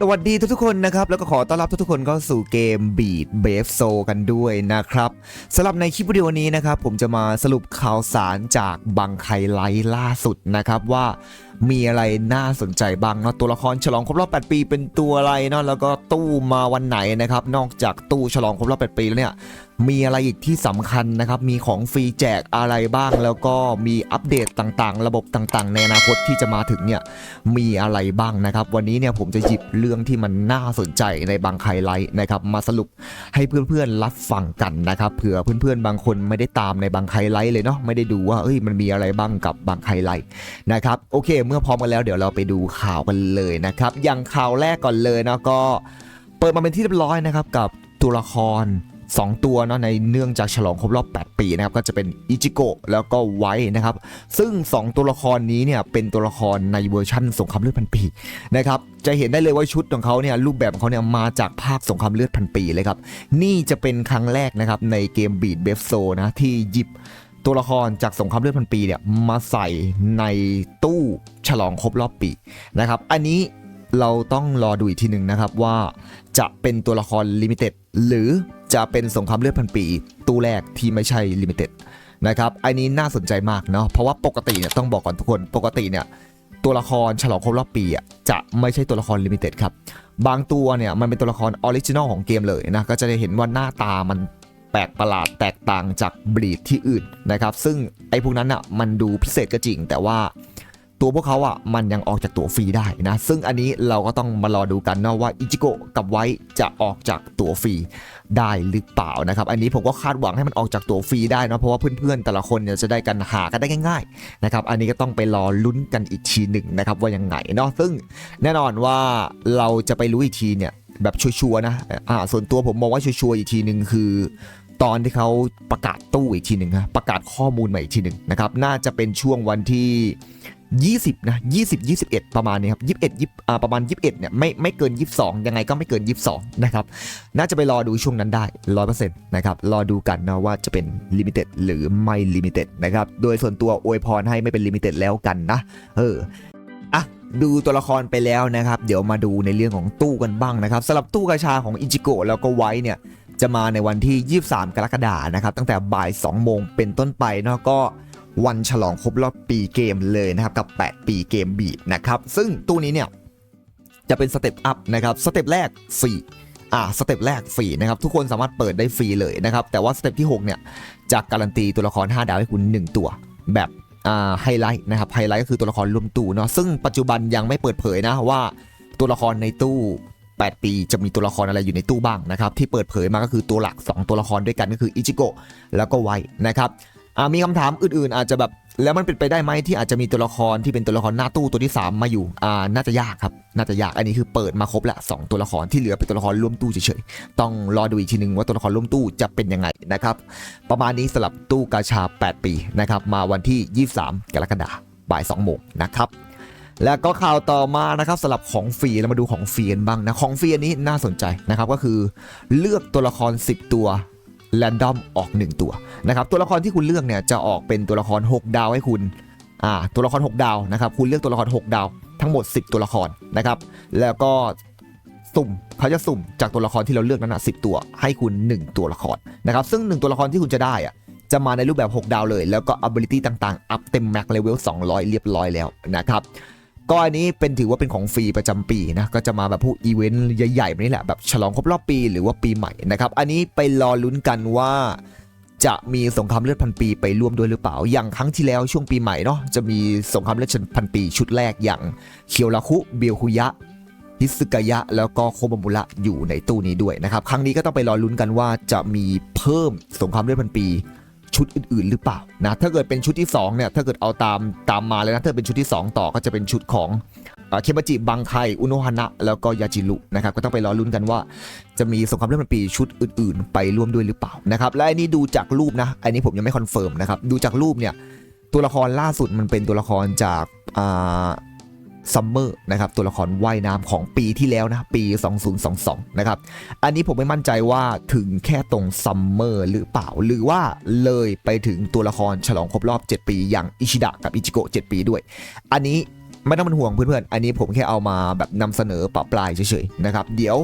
สวัสดีทุกๆคนนะครับแล้วก็ขอต้อนรับทุกๆคนเข้าสู่เกม Beat b a v e s o กันด้วยนะครับสำหรับในคลิปวิดีโอนี้นะครับผมจะมาสรุปข่าวสารจากบังไคไลท์ล่าสุดนะครับว่ามีอะไรน่าสนใจบ้างเนาะตัวละครฉลองครบรอบ 8 ปีเป็นตัวอะไรเนาะแล้วก็ตู้มาวันไหนนะครับนอกจากตู้ฉลองครบรอบ 8 ปีแล้วเนี่ย มีอะไรอีกที่สำคัญนะครับ มีของฟรีแจกอะไรบ้าง แล้วก็มีอัปเดตต่างๆ ระบบต่างๆ ในอนาคตที่จะมาถึงเนี่ย มีอะไรบ้างนะครับ วันนี้เนี่ยผมจะหยิบเรื่องที่มันน่าสนใจในบางไฮไลท์นะครับ มาสรุปให้เพื่อนๆรับฟังกันนะครับ เผื่อเพื่อนๆ บางคนไม่ได้ตามในบางไฮไลท์เลยเนาะ ไม่ได้ดูว่า เอ้ย มันมีอะไรบ้างกับบางไฮไลท์นะครับ โอเค เมื่อพร้อมกันแล้วเดี๋ยวเราไปดูข่าวกันเลยนะครับ อย่างข่าวแรกก่อนเลยนะก็ เปิดมาเป็นที่เรียบร้อยนะครับกับตัวละคร 2 ตัวเนาะในเนื่องจากฉลองครบรอบ 8 ปีนะครับก็จะเป็นอิจิโกะแล้วก็ไวท์นะครับ ซึ่ง 2 ตัวละครนี้เนี่ยเป็นตัวละครในเวอร์ชั่นสงครามเลือดพันปีนะครับจะเห็นได้เลยว่าชุดของเขาเนี่ยรูปแบบของเขาเนี่ยมาจากภาคสงครามเลือดพันปีเลยครับนี่จะเป็นครั้งแรกนะครับในเกมบีดเบฟโซนะที่หยิบตัวละครจากสงครามเลือดพันปีเนี่ยมาใส่ในตู้ฉลองครบรอบปีนะครับอันนี้เราต้องรอดูอีกทีหนึ่งนะครับว่าจะเป็นตัวละครลิมิเต็ดหรือ จะเป็นสงครามเลือดพันปี ตู้แรกที่ไม่ใช่ลิมิเต็ดนะครับอันนี้น่าสนใจมากเนาะเพราะว่าปกติเนี่ยต้องบอกก่อนทุกคนปกติเนี่ยตัวละครฉลองครบรอบปีอะจะไม่ใช่ตัวละครลิมิเต็ดครับบางตัวเนี่ยมันเป็นตัวละครออริจินอลของเกมเลยนะก็จะได้เห็นว่าหน้าตามันแปลกประหลาดแตกต่างจากบรีดที่อื่นนะครับซึ่งไอ้พวกนั้นอะมันดูพิเศษก็จริงแต่ว่า ตัวพวกเขาอะมันยังออกจากตัวฟรีได้นะ ซึ่งอันนี้เราก็ต้องมารอดูกันเนาะว่าอิจิโกะกับไว้จะออกจากตัวฟรีได้หรือเปล่านะครับ อันนี้ผมก็คาดหวังให้มันออกจากตัวฟรีได้นะเพราะว่าเพื่อนๆ แต่ละคนเนี่ยจะได้กันหากันได้ง่ายๆนะครับอันนี้ก็ต้องไปรอลุ้นกันอีกทีหนึ่งนะครับว่ายังไงเนาะซึ่งแน่นอนว่าเราจะไปรู้อีกทีเนี่ยแบบชัวร์ๆนะอ่าส่วนตัวผมมองว่าชัวร์ๆอีกทีหนึ่งคือตอนที่เขาประกาศตู้อีกทีหนึ่งนะประกาศข้อมูลใหม่อีกทีหนึ่งนะครับ น่าจะเป็นช่วงวันที่ 20นะ20 21 ประมาณนี้ครับ21 20อ่าประมาณ 21เนี่ยไม่ไม่เกิน 22 ยังไงก็ไม่เกิน 22 นะครับ น่าจะไปรอดูช่วงนั้นได้ 100%นะครับรอดูกันนะว่าจะเป็นลิมิเต็ดหรือไม่ลิมิเต็ดนะครับโดยส่วนตัวอวยพรให้ไม่เป็นลิมิเต็ดแล้วกันนะเอออะดูตัวละครไปแล้วนะครับ เดี๋ยวมาดูในเรื่องของตู้กันบ้างนะครับสำหรับตู้กาชาของอิจิโกะแล้วก็ไว้เนี่ยจะมาในวันที่ 23 กรกฎานะครับตั้งแต่บ่าย 2 โมงเป็นต้นไปเนาะก็ วันฉลองครบรอบปีเกมเลยนะครับกับ 8 ปีเกมบีดนะครับซึ่งตู้นี้เนี่ยจะเป็นสเต็ปอัพนะครับสเต็ปแรกฟรีอ่าสเต็ปแรกฟรีนะครับทุกคนสามารถเปิดได้ฟรีเลยนะครับแต่ว่าสเต็ปที่ 6 เนี่ยจะการันตีตัวละคร 5 ดาวให้คุณ 1 ตัวแบบอ่าไฮไลท์นะครับไฮไลท์ก็คือตัวละครรวมตู้เนาะซึ่งปัจจุบันยังไม่เปิดเผยนะว่าตัวละครในตู้ 8 ปีจะมีตัวละครอะไรอยู่ในตู้บ้างนะครับที่เปิดเผยมาก็คือตัวหลัก 2 ตัวละครด้วยกันก็คืออิจิโกะแล้วก็ไวนะครับ อ่ามีคำถามอื่นๆ อาจจะแบบแล้วมันเป็นไปได้ไหมที่อาจจะมีตัวละครที่เป็นตัวละครหน้าตู้ตัวที่ 3 มาอยู่อ่าน่าจะยากครับน่าจะยากอันนี้คือเปิดมาครบละสองตัวละครที่เหลือเป็นตัวละครร่วมตู้เฉยๆต้องรอดูอีกทีนึงว่าตัวละครร่วมตู้จะเป็นยังไงนะครับประมาณนี้สำหรับตู้กาชา 8 ปีนะครับมาวันที่ 23 กรกฎาคมบ่าย2โมงนะครับแล้วก็ข่าวต่อมานะครับสำหรับของฟรีเรามาดูของฟรีกันบ้างนะของฟรีอันนี้น่าสนใจนะครับก็คือเลือกตัวละคร 10 ตัว แรนดอมออก 1 ตัวนะครับตัวละครที่คุณเลือกเนี่ยจะออกเป็นตัวละคร 6 ดาวให้คุณอ่าตัวละคร 6 ดาวนะครับคุณเลือกตัวละคร 6 ดาว ทั้งหมด 10 ตัวละครนะครับแล้วก็สุ่มเขาจะสุ่มจากตัวละครที่เราเลือกนั้นนะ10ตัวให้คุณ 1 ตัวละครนะครับซึ่ง 1 ตัวละครที่คุณจะได้อะจะมาในรูปแบบ 6 ดาวเลย แล้วก็ ability ต่างๆ อัพเต็มแม็กเลเวล200 เรียบร้อยแล้วนะครับ ก็อันนี้เป็นถือว่าเป็นของฟรีประจำปีนะก็จะมาแบบพวกอีเวนต์ใหญ่ๆแบบนี้แหละแบบฉลองครบรอบปีหรือว่าปีใหม่นะครับ อันนี้ไปรอลุ้นกันว่าจะมีสงครามเลือดพันปีไปร่วมด้วยหรือเปล่า อย่างครั้งที่แล้วช่วงปีใหม่เนาะจะมีสงครามเลือดพันปีชุดแรกอย่างเคียวราคุเบียวคุยะฮิสึกายะ แล้วก็โคบามุระอยู่ในตู้นี้ด้วยนะครับ ครั้งนี้ก็ต้องไปรอลุ้นกันว่าจะมีเพิ่มสงครามเลือดพันปี ชุดอื่นๆ หรือเปล่านะถ้าเกิดเป็นชุดที่2เนี่ยถ้าเกิดเอาตามตามมาเลยนะถ้าเป็นชุดที่ 2 ต่อก็จะเป็นชุดของเอ่อเคมาจิบังไคอุโนฮานะ แล้วก็ยาจิรุนะครับก็ต้องไปรอลุ้นกันว่า จะมีสงครามเลือดพันปีชุดอื่นๆ ไปร่วมด้วยหรือเปล่านะครับและอันนี้ดูจากรูปนะอันนี้ผมยังไม่คอนเฟิร์มนะครับดูจากรูปเนี่ยตัวละครล่าสุดมันเป็นตัวละครจากอ่า ซัมเมอร์นะครับตัวละครว่ายน้ำของปีที่แล้วนะปี 2022 นะครับ อันนี้ผมไม่มั่นใจว่าถึงแค่ตรงซัมเมอร์หรือเปล่า หรือว่าเลยไปถึงตัวละครฉลองครบรอบ 7 ปีอย่างอิชิดะกับอิจิโกะ7 ปีด้วย อันนี้ไม่ต้องเป็นห่วงเพื่อนๆ อันนี้ผมแค่เอามาแบบนำเสนอปะปลายเฉยๆนะครับ เดี๋ยว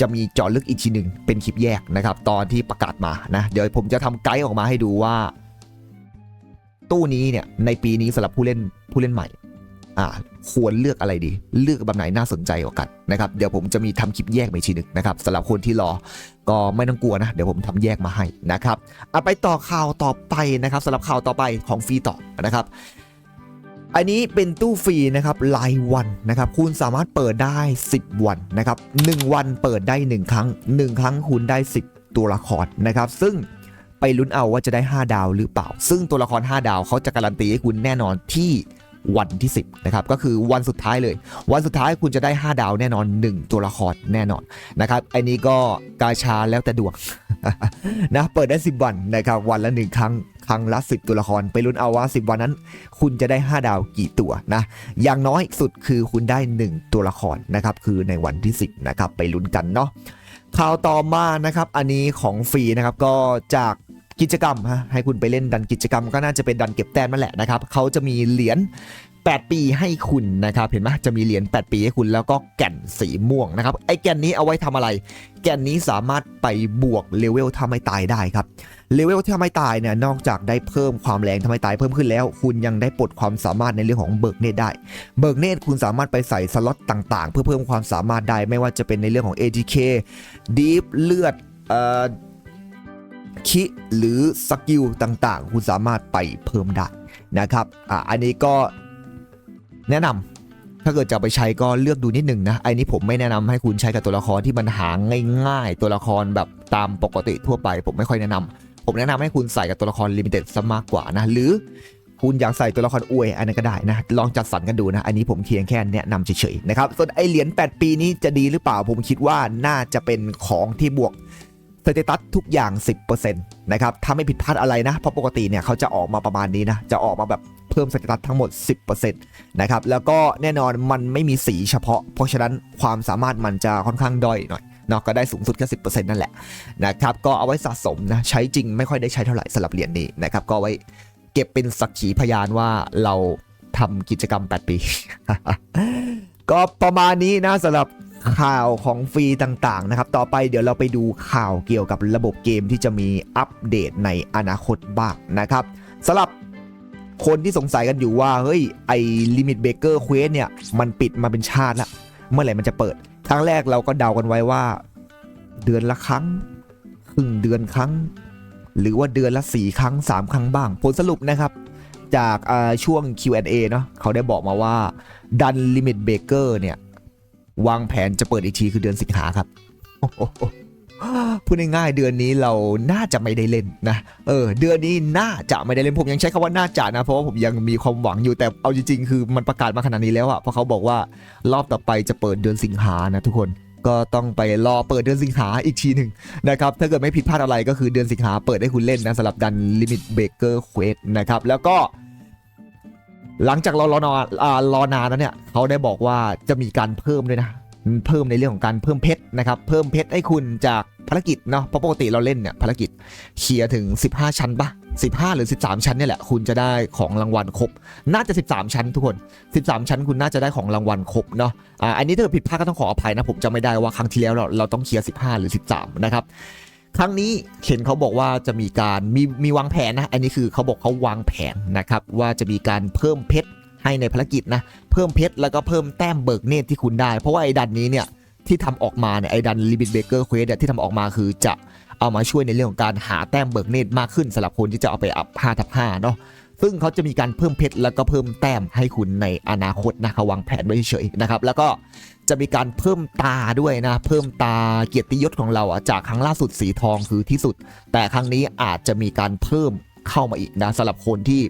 จะมีจาะลึกอีกทีหนึ่งเป็นคลิปแยกนะครับ ตอนที่ประกาศมานะ เดี๋ยวผมจะทำไกด์ออกมาให้ดูว่า ตู้นี้เนี่ยในปีนี้สำหรับผู้เล่นผู้เล่นใหม่ อ่าควรเลือกอะไรดี เลือกแบบไหนน่าสนใจกว่ากันนะครับเดี๋ยวผมจะมีทำคลิปแยกไปอีกทีหนึ่งนะครับสำหรับคนที่รอก็ไม่ต้องกลัวนะ เดี๋ยวผมทำแยกมาให้นะครับเอาไปต่อข่าวต่อไปนะครับสำหรับข่าวต่อไปของฟรีต่อนะครับ อันนี้เป็นตู้ฟรีนะครับรายวันนะครับ คุณสามารถเปิดได้ 10 วันนะครับ 1 วันเปิดได้ 1 ครั้ง 1 ครั้งคุณได้ 10 ตัวละครนะครับ ซึ่งไปลุ้นเอาว่าจะได้ 5 ดาวหรือเปล่า ซึ่งตัวละคร 5 ดาวเขาจะการันตีให้คุณแน่นอนที่ วันที่ 10นะครับก็คือวันสุดท้ายเลย วันสุดท้ายคุณจะได้ 5 ดาวแน่นอน 1 ตัวละครแน่นอนนะครับอันนี้ก็กาชาแล้วแต่ดวงนะเปิดได้ 10 วันนะครับวันละ 1 ครั้งครั้งละ 10 ตัวละคร ไปลุ้นเอาว่า 10 วันนั้น คุณจะได้ 5 ดาวกี่ตัวนะอย่างน้อยสุดคือคุณได้ 1 ตัวละครนะครับคือในวันที่ 10นะครับไปลุ้นกันเนาะข่าวต่อมานะครับอันนี้ของฟรีนะครับก็จาก กิจกรรมฮะให้คุณไปเล่นดันกิจกรรมก็น่าจะเป็นดันเก็บแต้มนั่นแหละนะครับเขาจะมีเหรียญ8 ปีให้คุณนะครับ เห็นไหมจะมีเหรียญ8 ปีให้คุณแล้วก็แก่นสีม่วงนะครับ ไอ้แก่นนี้เอาไว้ทำอะไร แก่นนี้สามารถไปบวกเลเวลทำให้ตายได้ครับ เลเวลที่ทำให้ตายเนี่ย นอกจากได้เพิ่มความแรงทำให้ตายเพิ่มขึ้นแล้ว คุณยังได้ปลดความสามารถในเรื่องของเบิกเนตได้ เบิกเนตคุณสามารถไปใส่สล็อตต่าง ๆ เพื่อเพิ่มความสามารถได้ ไม่ว่าจะเป็นในเรื่องของ ATK Deep เลือด เอ่อ คิหรือสกิลต่างๆ คุณสามารถไปเพิ่มได้นะครับอะอันนี้ก็แนะนำถ้าเกิดจะไปใช้ก็เลือกดูนิดหนึ่งนะไอ้นี้ผมไม่แนะนำให้คุณใช้กับตัวละครที่มันหาง่าย ๆ ตัวละครแบบตามปกติทั่วไป ผมไม่ค่อยแนะนำผมแนะนำให้คุณใส่กับตัวละครลิมิเต็ดซะมากกว่านะหรือคุณอยากใส่ตัวละครอวยอันนั้นก็ได้นะ ลองจัดสรรกันดูนะ อันนี้ผมเคียงแค่แนะนำเฉยๆนะครับ ส่วนไอเหรียญ8ปีนี้จะดีหรือเปล่าผมคิดว่าน่าจะเป็นของที่บวก สเตตัสทุกอย่าง 10%นะครับถ้าไม่ผิดพลาดอะไรนะ เพราะปกติเนี่ยเขาจะออกมาประมาณนี้นะ จะออกมาแบบเพิ่มสเตตัสทั้งหมด 10%นะครับ แล้วก็แน่นอนมันไม่มีสีเฉพาะ เพราะฉะนั้นความสามารถมันจะค่อนข้างด้อยหน่อยเนาะก็ได้สูงสุดแค่10%นั่นแหละนะครับ ก็เอาไว้สะสมนะ ใช้จริงไม่ค่อยได้ใช้เท่าไหร่สำหรับเหรียญนี้นะครับ ก็ไว้เก็บเป็นสักขีพยานว่าเราทำกิจกรรม 8 ปี ก็ประมาณนี้นะสำหรับ ข่าวของฟรีต่างๆนะครับ ต่อไปเดี๋ยวเราไปดูข่าวเกี่ยวกับระบบเกมที่จะมีอัปเดตในอนาคตบ้างนะครับสำหรับคนที่สงสัยกันอยู่ว่า เฮ้ย ไอ้ลิมิตเบเกอร์เควสเนี่ย มันปิดมาเป็นชาติละเมื่อไหร่มันจะเปิดครั้งแรกเราก็เดากันไว้ว่า เดือนละครั้งครึ่งเดือนครั้ง หรือว่าเดือนละ4ครั้ง 3 ครั้งบ้าง ผลสรุปนะครับ จากช่วง Q&A เนาะเขาได้บอกมาว่าดันลิมิตเบเกอร์เนี่ย วางแผนจะเปิดอีกทีคือเดือนสิงหาครับพูดง่ายๆเดือนนี้เราน่าจะไม่ได้เล่นนะ เออ เดือนนี้น่าจะไม่ได้เล่นผมยังใช้คำว่าน่าจะนะ เพราะว่าผมยังมีความหวังอยู่แต่เอาจริงๆ คือมันประกาศมาขนาดนี้แล้วอะเพราะเขาบอกว่ารอบต่อไปจะเปิดเดือนสิงหานะทุกคนก็ต้องไปรอเปิดเดือนสิงหาอีกทีหนึ่งนะครับ ถ้าเกิดไม่ผิดพลาดอะไรก็คือเดือนสิงหาเปิดให้คุณเล่นนะสำหรับดันลิมิตเบเกอร์เควสนะครับ แล้วก็ หลังจากเรารอนานอ่ารอนานแล้วเนี่ยเขาได้บอกว่าจะมีการเพิ่มด้วยนะ เพิ่มในเรื่องของการเพิ่มเพชรนะครับ เพิ่มเพชรให้คุณจากภารกิจเนาะเพราะปกติเราเล่นเนี่ยภารกิจเคลียถึง 15 ชั้นปะ15 หรือ 13 ชั้นเนี่ยแหละ คุณจะได้ของรางวัลครบ น่าจะ 13 ชั้นทุกคน 13 ชั้นคุณน่าจะได้ของรางวัลครบเนาะอ่าอันนี้ถ้าผิดพลาดก็ต้องขออภัยนะผมจำไม่ได้ว่าครั้งที่แล้วเราเราต้องเคลียร์ 15 หรือ 13 นะครับ ครั้งนี้เห็นเขาบอกว่าจะมีการมีมีวางแผนนะ อันนี้คือเขาบอกเขาวางแผนนะครับว่าจะมีการเพิ่มเพชรให้ในภารกิจนะ เพิ่มเพชรแล้วก็เพิ่มแต้มเบิกเนตรที่คุณได้ เพราะว่าไอ้ดันนี้เนี่ยที่ทำออกมาเนี่ยไอ้ดันลิมิตเบเกอร์เควสที่ทำออกมาคือจะเอามาช่วยในเรื่องของการหาแต้มเบิกเนตรมากขึ้นสำหรับคนที่จะเอาไปอัพ5ทับ5เนาะซึ่งเขาจะมีการเพิ่มเพชรแล้วก็เพิ่มแต้มให้คุณในอนาคตนะเขาวางแผนไว้เฉยๆนะครับแล้วก็ จะมีการเพิ่มตาด้วยนะ เพิ่มตาเกียรติยศของเราอะจากครั้งล่าสุดสีทองคือที่สุด แต่ครั้งนี้อาจจะมีการเพิ่มเข้ามาอีกนะสำหรับคนที่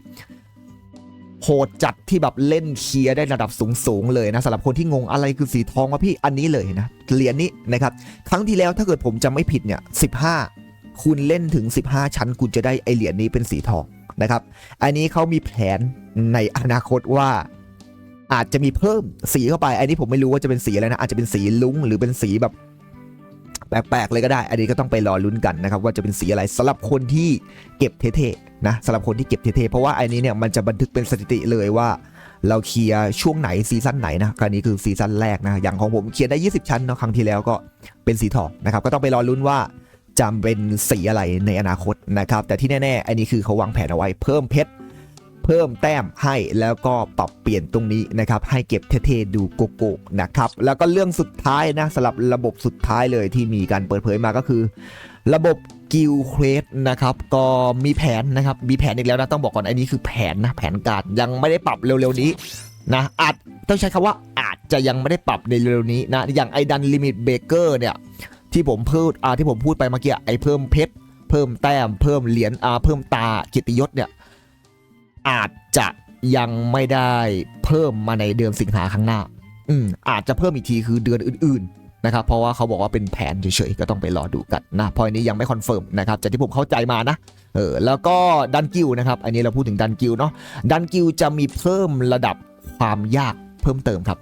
โหดจัดที่แบบเล่นเคลียร์ได้ระดับสูงๆเลยนะสำหรับคนที่งงอะไรคือสีทองวะพี่อันนี้เลยนะเหรียญนี้นะครับครั้งที่แล้วถ้าเกิดผมจำไม่ผิดเนี่ย15 คุณเล่นถึง 15 ชั้น คุณจะได้ไอเหรียญนี้เป็นสีทองนะครับ อันนี้เขามีแผนในอนาคตว่า อาจจะมีเพิ่มสีเข้าไป อันนี้ผมไม่รู้ว่าจะเป็นสีอะไรนะ อาจจะเป็นสีลุ้งหรือเป็นสีแบบแปลกๆเลยก็ได้ อันนี้ก็ต้องไปรอลุ้นกันนะครับว่าจะเป็นสีอะไรสำหรับคนที่เก็บเท่ๆนะสำหรับคนที่เก็บเท่ๆเพราะว่าอันนี้เนี่ยมันจะบันทึกเป็นสถิติเลยว่า เราเคลียร์ช่วงไหนซีซั่นไหนนะครั้งนี้คือซีซั่นแรกนะอย่างของผมเคลียร์ได้ 20 ชั้นเนาะครั้งที่แล้วก็เป็นสีทองนะครับก็ต้องไปรอลุ้นว่าจำเป็นสีอะไรในอนาคตนะครับแต่ที่แน่ๆ อันนี้คือเขาวางแผนเอาไว้เพิ่มเพชร เพิ่มแต้มให้แล้วก็ปรับเปลี่ยนตรงนี้นะครับให้เก็บเท่ๆดูโกโก้นะครับแล้วก็เรื่องสุดท้ายนะสำหรับระบบสุดท้ายเลยที่มีการเปิดเผยมาก็คือ ระบบกิลเควสนะครับก็มีแผนนะครับมีแผนอีกแล้วนะต้องบอกก่อนอันนี้คือแผนนะแผนการยังไม่ได้ปรับเร็วๆนี้นะอาจต้องใช้คำว่าอาจจะยังไม่ได้ปรับในเร็วๆนี้นะอย่างไอดันลิมิตเบเกอร์เนี่ยที่ผมพูดอ่าที่ผมพูดไปเมื่อกี้ไอเพิ่มเพชรเพิ่มแต้มเพิ่มเหรียญอ่าเพิ่มตาเกียรติยศเนี่ย อาจจะยังไม่ได้เพิ่มมาในเดือนสิงหาข้งหน้า อืมอาจจะเพิ่มอีกทีคือเดือนอื่นๆนะครับ เพราะว่าเขาบอกว่าเป็นแผนเฉยๆ ก็ต้องไปรอดูกันนะพอันนี้ยังไม่คอนเฟิร์มนะครับจากที่ผมเข้าใจมานะ เออ แล้วก็ดันกิลนะครับ อันนี้เราพูดถึงดันกิลเนาะ ดันกิลจะมีเพิ่มระดับความยากเพิ่มเติมครับ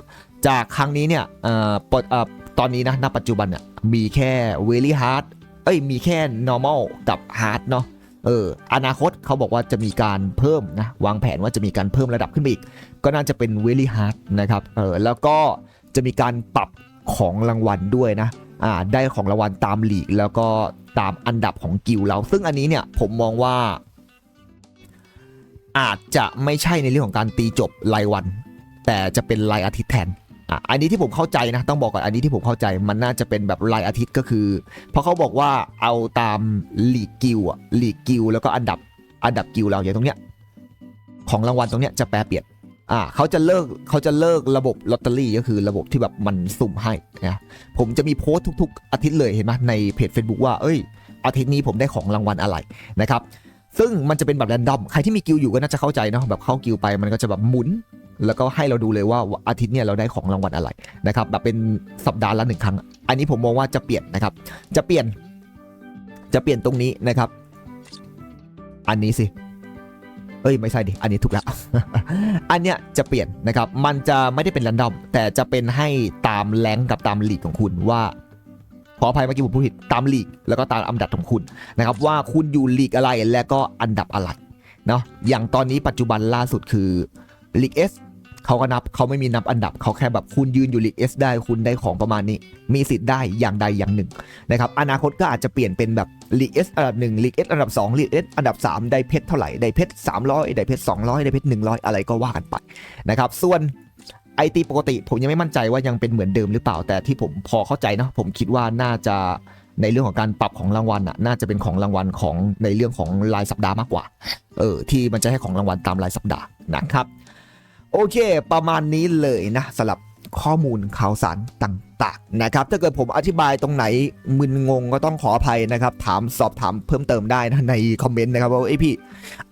จากครั้งนี้เนี่ยเอ่อปดเอ่อตอนนี้นะ ณ ปัจจุบันเนี่ยมีแค่ very hard เอ้ย มีแค่ normal กับ hard เนาะ เอออนาคตเขาบอกว่าจะมีการเพิ่มนะวางแผนว่าจะมีการเพิ่มระดับขึ้นไปอีก ก็น่าจะเป็น very hard นะครับเออแล้วก็จะมีการปรับของรางวัลด้วยนะอ่าได้ของรางวัลตามหลีกแล้วก็ตามอันดับของกิลเรา ซึ่งอันนี้เนี่ยผมมองว่า อาจจะไม่ใช่ในเรื่องของการตีจบรายวัน แต่จะเป็นรายอาทิตย์แทน อะอันนี้ที่ผมเข้าใจนะต้องบอกก่อนอันนี้ที่ผมเข้าใจมันน่าจะเป็นแบบรายอาทิตย์ก็คือ เพราะเขาบอกว่าเอาตามลีกกิลอะลีกกิลแล้วก็อันดับอันดับกิลเราอย่างตรงเนี้ยของรางวัลตรงเนี้ยจะแปรเปลี่ยนอ่าเขาจะเลิกเขาจะเลิกระบบลอตเตอรี่ก็คือระบบที่แบบมันสุ่มให้นะผมจะมีโพสต์ทุก ๆ อาทิตย์เลยเห็นไหมในเพจ Facebook ว่าเอ้ย อาทิตย์นี้ผมได้ของรางวัลอะไรนะครับซึ่งมันจะเป็นแบบแรนดอม ใครที่มีกิลอยู่ก็น่าจะเข้าใจเนาะแบบเข้ากิลไปมันก็จะแบบหมุน แล้วก็ให้เราดูเลยว่าอาทิตย์เนี่ยเราได้ของรางวัลอะไรนะครับแบบเป็นสัปดาห์ละหนึ่งครั้ง อันนี้ผมมองว่าจะเปลี่ยนนะครับ จะเปลี่ยน จะเปลี่ยนตรงนี้นะครับ อันนี้สิเอ้ยไม่ใช่ดิ อันนี้ถูกแล้วอันเนี้ยจะเปลี่ยนนะครับ มันจะไม่ได้เป็น r รนดอม แต่จะเป็นให้ตามแรงกับตามหลีกของคุณว่าขออภัยเมื่อกี้ผมพูดผิดตามลีกแล้วก็ตามอันดับของคุณนะครับว่าคุณอยู่ลีกอะไรและก็อันดับอะไรเนาะอย่างตอนนี้ปัจจุบันล่าสุดคือลีก S เขาก็นับเขาไม่มีนับอันดับ เขาแค่แบบคุณยืนอยู่ลีก S ได้คุณได้ของประมาณนี้ มีสิทธิ์ได้อย่างใดอย่างหนึ่งนะครับอนาคตก็อาจจะเปลี่ยนเป็นแบบลีก S อันดับ1ลีก S อันดับ2ลีก S อันดับ3ได้เพชรเท่าไหร่ได้เพชร300ได้เพชร200ได้เพชร100อะไรก็ว่ากันไปนะครับส่วนไอตีปกติผมยังไม่มั่นใจว่ายังเป็นเหมือนเดิมหรือเปล่าแต่ที่ผมพอเข้าใจนะผมคิดว่าน่าจะในเรื่องของการปรับของรางวัลอะน่าจะเป็นของรางวัลของในเรื่องของรายสัปดาห์มากกว่า เออที่มันจะให้ของรางวัลตามรายสัปดาห์นะครับ โอเค ประมาณนี้เลยนะสำหรับข้อมูลข่าวสารต่างๆนะครับ ถ้าเกิดผมอธิบายตรงไหนมึนงงก็ต้องขออภัยนะครับ ถามสอบถามเพิ่มเติมได้นะในคอมเมนต์นะครับว่าเอ้ยพี่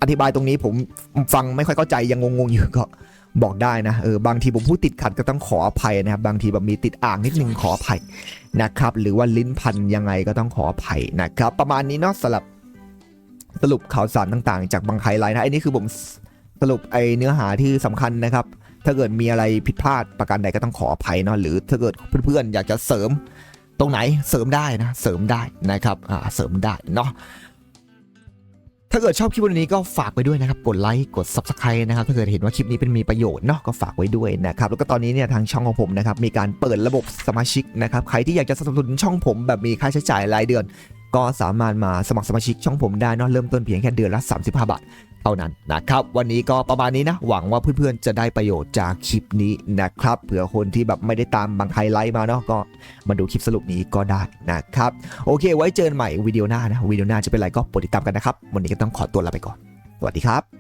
อธิบายตรงนี้ผมฟังไม่ค่อยเข้าใจยังงงๆอยู่ก็บอกได้นะเออบางทีผมพูดติดขัดก็ต้องขออภัยนะครับ บางทีแบบมีติดอ่างนิดนึงขออภัยนะครับ หรือว่าลิ้นพันยังไงก็ต้องขออภัยนะครับ ประมาณนี้เนาะสำหรับสรุปข่าวสารต่างๆ จากบางไฮไลท์นะไอ้นี่คือผม สรุปไอเนื้อหาที่สำคัญนะครับ ถ้าเกิดมีอะไรผิดพลาดประการใดก็ต้องขออภัยเนาะหรือถ้าเกิดเพื่อนๆอยากจะเสริมตรงไหนเสริมได้นะเสริมได้นะครับอ่าเสริมได้เนาะถ้าเกิดชอบคลิปวันนี้ก็ฝากไปด้วยนะครับกดไลค์กด Subscribe นะครับถ้าเกิดเห็นว่าคลิปนี้เป็นมีประโยชน์เนาะก็ฝากไว้ด้วยนะครับแล้วก็ตอนนี้เนี่ยทางช่องของผมนะครับมีการเปิดระบบสมาชิกนะครับใครที่อยากจะสนับสนุนช่องผมแบบมีค่าใช้จ่ายรายเดือน ก็สามารถมาสมัครสมาชิกช่องผมได้เนอะเริ่มต้นเพียงแค่เดือนละ 35 บาท เท่านั้นนะครับ วันนี้ก็ประมาณนี้นะ หวังว่าเพื่อนๆจะได้ประโยชน์จากคลิปนี้นะครับ เผื่อคนที่แบบไม่ได้ตามบางไฮไลท์มาเนาะก็มาดูคลิปสรุปนี้ก็ได้นะครับ โอเค ไว้เจอกันใหม่วิดีโอหน้านะวิดีโอหน้าจะเป็นอะไรก็โปรดติดตามกันนะครับ วันนี้ก็ต้องขอตัวลาไปก่อน สวัสดีครับ